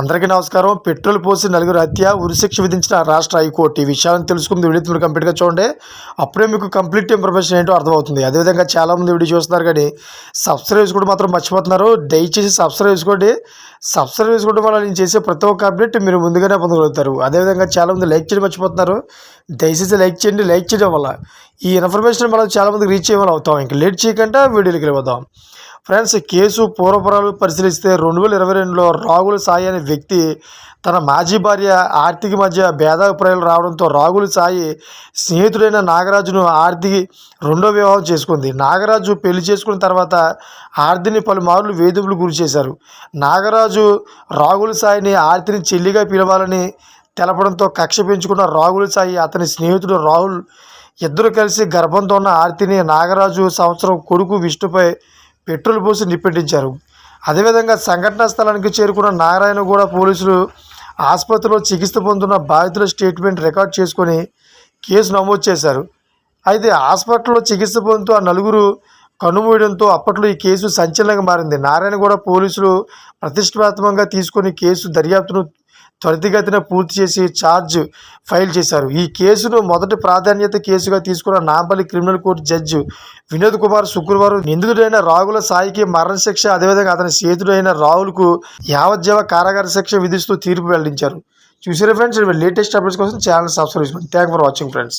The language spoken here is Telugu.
అందరికీ నమస్కారం. పెట్రోల్ పోసి నలుగురు హత్య ఉరిశిక్ష విధించిన రాష్ట్ర హైకోర్టు. ఈ విషయాలను తెలుసుకుంది వీడియో మీరు కంప్లీట్గా చూడండి. అప్పుడే మీకు కంప్లీట్ ఇన్ఫర్మేషన్ ఏంటో అర్థమవుతుంది. అదేవిధంగా చాలామంది వీడియో చూస్తున్నారు కానీ సబ్స్క్రైబ్ చేసుకోవడం మాత్రం మర్చిపోతున్నారు. దయచేసి సబ్స్క్రైబ్ చేసుకోండి సబ్స్క్రైబ్ చేసుకోవడం వల్ల నేను చేసే ప్రతి ఒక్క అప్డేట్ మీరు ముందుగానే పొందగలుగుతారు. అదేవిధంగా చాలామంది లైక్ చేయడం మర్చిపోతున్నారు. దయచేసి లైక్ చేయండి. లైక్ చేయడం వల్ల ఈ ఇన్ఫర్మేషన్ మనం చాలామందికి రీచ్ చేయమని అవుతాం. ఇంకా లేట్ చేయకుండా వీడియోకి వెళ్ళిపోదాం ఫ్రెండ్స్ కేసు పూర్వపురాలు పరిశీలిస్తే రెండు వేల ఇరవై రెండులో రాగుల సాయి అనే వ్యక్తి తన మాజీ భార్య ఆర్తికి మధ్య భేదాభిప్రాయాలు రావడంతో రాగుల సాయి స్నేహితుడైన నాగరాజును ఆర్తికి రెండో వివాహం చేసుకుంది. నాగరాజు పెళ్ళి చేసుకున్న తర్వాత ఆర్తిని పలుమార్లు వేధింపులు గురి చేశారు. నాగరాజు రాగుల సాయిని ఆర్తిని చెల్లిగా పిలవాలని తెలపడంతో కక్ష పెంచుకున్న రాగుల సాయి అతని స్నేహితుడు రాహుల్ ఇద్దరు కలిసి గర్భంతో ఉన్న ఆర్తిని నాగరాజు సంవత్సరం కొడుకు విష్ణుపై పెట్రోల్ పోసి నిప్పెట్టించారు అదేవిధంగా సంఘటనా స్థలానికి చేరుకున్న నారాయణగూడ పోలీసులు ఆసుపత్రిలో చికిత్స పొందుతున్న బాధితుల స్టేట్మెంట్ రికార్డ్ చేసుకొని కేసు నమోదు చేశారు. అయితే హాస్పిటల్లో చికిత్స పొందుతూ ఆ నలుగురు కనుమూయడంతో అప్పట్లో ఈ కేసు సంచలనంగా మారింది. నారాయణగూడ పోలీసులు ప్రతిష్టాత్మకంగా తీసుకొని కేసు దర్యాప్తును త్వరితగతిన పూర్తి చేసి ఛార్జ్ ఫైల్ చేశారు. ఈ కేసును మొదటి ప్రాధాన్యత కేసుగా తీసుకున్న Nampally criminal court judge Vinod Kumar శుక్రవారం నిందితుడైన రాగుల సాయికి మరణశిక్ష అదేవిధంగా అతని స్నేహితుడైన రాహుల్కు యావజ్జీవ కారాగార శిక్ష విధిస్తూ తీర్పు వెల్లడించారు. చూసారా ఫ్రెండ్స్ లేటెస్ట్ అప్డేట్స్ కోసం ఛానల్ సబ్స్క్రైబ్ చేసుకోండి. Thank for watching friends